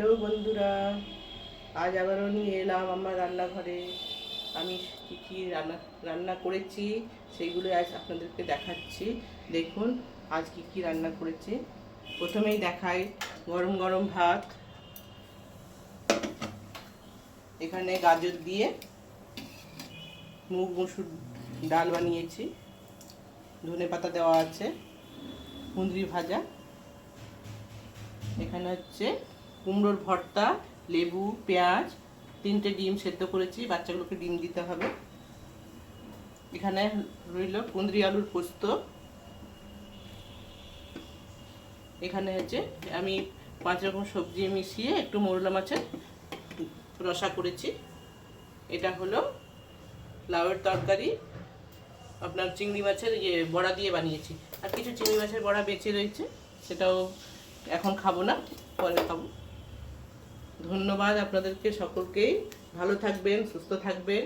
Hello বন্ধুরা, আজ আবারও নিয়ে এলাম আমার রান্নাঘরে। আমি কী কী রান্না রান্না করেছি সেইগুলো আজ আপনাদেরকে দেখাচ্ছি। দেখুন, আজ কী কী রান্না করেছি। প্রথমেই দেখাই গরম গরম ভাত। এখানে গাজর দিয়ে মুগ, মসুর ডাল বানিয়েছি। ধনে পাতা দেওয়া আছে। কুঁদরি ভাজা। এখানে হচ্ছে কুমড়োর ভর্তা, লেবু, পেঁয়াজ, তিনটে ডিম সেদ্ধ করেছি, বাচ্চাগুলোকে ডিম দিতে হবে। এখানে রইল কুঁদরি আলুর পোস্ত। এখানে হচ্ছে আমি পাঁচ রকম সবজি মিশিয়ে একটু মোরলা মাছের রসা করেছি। এটা হলো লাউয়ের তরকারি, আপনার চিংড়ি মাছের ইয়ে বড়া দিয়ে বানিয়েছি। আর কিছু চিংড়ি মাছের বড়া বেঁচে রয়েছে, সেটাও এখন খাব না, পরে খাব। ধন্যবাদ আপনাদেরকে সকলকেই। ভালো থাকবেন সুস্থ থাকবেন।